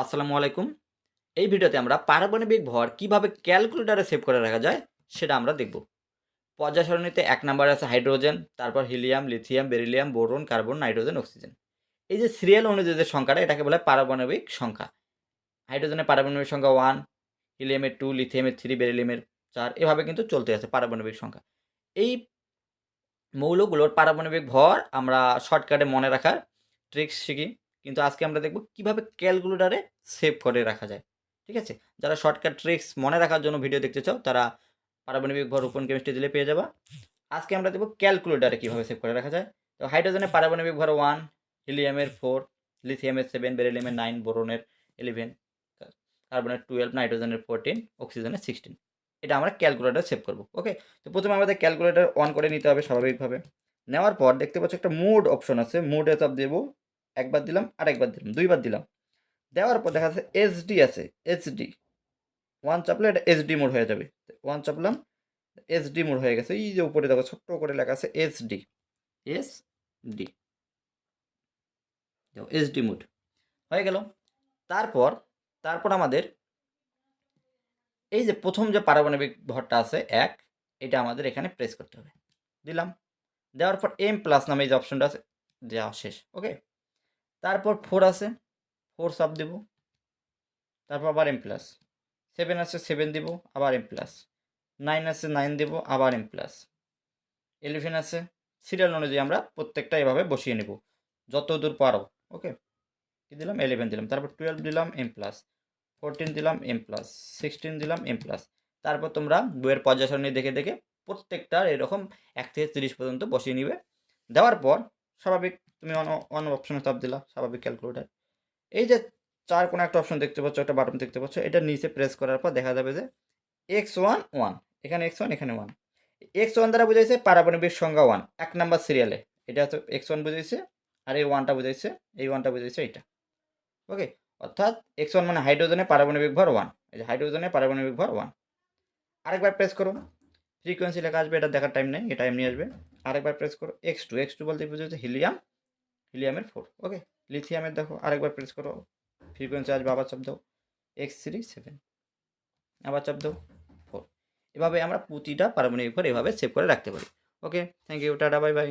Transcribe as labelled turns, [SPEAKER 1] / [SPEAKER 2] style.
[SPEAKER 1] আসসালামু আলাইকুম। এই ভিডিওতে আমরা পারমাণবিক ভর কীভাবে ক্যালকুলেটরে সেভ করে রাখা যায় সেটা আমরা দেখব। পর্যায় সারণীতে এক নাম্বার আছে হাইড্রোজেন, তারপর helium, lithium, beryllium, boron, carbon, nitrogen, oxygen. এই যে সিরিয়াল অনুযায়ী যে সংখ্যাটা, এটাকে বলে পারমাণবিক সংখ্যা। হাইড্রোজেনের পারমাণবিক সংখ্যা ওয়ান হিলিয়ামের টু লিথিয়ামের থ্রি বেরিলিয়ামের চার, এভাবে কিন্তু চলতে আছে পারমাণবিক সংখ্যা। এই মৌলগুলোর পারমাণবিক ভর আমরা শর্টকাটে মনে রাখার ট্রিক্স শিখি। কিন্তু আজকে আমরা দেখব কীভাবে ক্যালকুলেটারে সেভ করে রাখা যায়। ঠিক আছে? যারা শর্টকাট ট্রিক্স মনে রাখার জন্য ভিডিও দেখতে চাও, তারা পারমাণবিক ভর ওপেন কেমিস্ট্রি দিলে পেয়ে যাবা। আজকে আমরা দেখব ক্যালকুলেটারে কীভাবে সেভ করে রাখা যায়। তো হাইড্রোজেনের পারমাণবিক ভর ওয়ান হিলিয়ামের ফোর লিথিয়ামের সেভেন বেরিলিয়ামের নাইন বোরনের ইলেভেন কার্বনের টুয়েলভ নাইট্রোজেনের ফোরটিন অক্সিজেনের সিক্সটিন এটা আমরা ক্যালকুলেটার সেভ করব। ওকে? তো প্রথমে আমাদের ক্যালকুলেটার অন করে নিতে হবে স্বাভাবিকভাবে। নেওয়ার পর দেখতে পাচ্ছ একটা মুড অপশন আছে, মুডে চাপ দেবো। একবার দিলাম আর একবার দিলাম, দুইবার দিলাম। দেওয়ার পর দেখা যাচ্ছে এইচডি আছে এইচডি ওয়ান চাপলে এটা এইচডি মোড হয়ে যাবে। ওয়ান চাপলাম এইচডি মোড হয়ে গেছে। এই যে উপরে দেখো ছোট্ট করে লেখা আছে HD S D HD mode. হয়ে গেল। তারপর তারপর আমাদের এই যে প্রথম যে পারমাণবিক ভরটা আছে এক, এটা আমাদের এখানে প্রেস করতে হবে। দিলাম। দেওয়ার পর এম প্লাস নামে এই যে অপশনটা আছে, দেওয়া শেষ ওকে তারপর ফোর আছে ফোর সাব দেব। তারপর আবার এম প্লাস সেভেন আছে সেভেন দিব, আবার এম প্লাস নাইন আছে নাইন দেব, আবার এম প্লাস ইলেভেন আছে সিরিয়াল অনুযায়ী আমরা প্রত্যেকটা এভাবে বসিয়ে নেব। যত দূর পারো ওকে কী দিলাম? ইলেভেন দিলাম। তারপর টুয়েলভ দিলাম এম প্লাস ফোরটিন দিলাম এম প্লাস সিক্সটিন দিলাম এম প্লাস তারপর তোমরা বইয়ের পর্যায় সারণী দেখে দেখে প্রত্যেকটার এরকম এক থেকে তিরিশ পর্যন্ত বসিয়ে নিবে। দেওয়ার পর স্বাভাবিক তুমি অন অন অপশনে চাপ দিলা, স্বাভাবিক ক্যালকুলেটার এই যে চার কোনো একটা অপশন দেখতে পাচ্ছ, একটা বাটন দেখতে পাচ্ছ, এটা নিচে প্রেস করার পর দেখা যাবে যে এক্স ওয়ান ওয়ান এখানে এক্স ওয়ান এখানে ওয়ান এক্স ওয়ান দ্বারা বুঝাইছে পারমাণবিক সংখ্যা ওয়ান এক নাম্বার সিরিয়ালে এটা হচ্ছে এক্স ওয়ান বুঝাইছে, আর এই ওয়ানটা বুঝাইছে, এই ওয়ানটা বুঝাইছে এইটা। ওকে অর্থাৎ এক্স ওয়ান মানে হাইড্রোজেনে পারমাণবিক ভর ওয়ান এই যে হাইড্রোজেনে পারমাণবিক ভর ওয়ান আরেকবার প্রেস করো ফ্রিকোয়েন্সি লেখা আসবে, এটা দেখার টাইম নেই, এটা এমনি আসবে। আরেকবার প্রেস করো এক্স টু এক্স টু বলতে বুঝেছে হিলিয়াম হিলিয়ামের ফোর ওকে লিথিয়ামের দেখো, আরেকবার প্রেস করো। ফ্রিকোয়েন্সি আসবে, আবার চাপ দাও। এক্স থ্রি সেভেন আবার চাপ দাও ফোর এভাবে আমরা প্রতিটা পারমাণবিক ফোর এভাবে সেভ করে রাখতে পারি। Okay thank you tata bye bye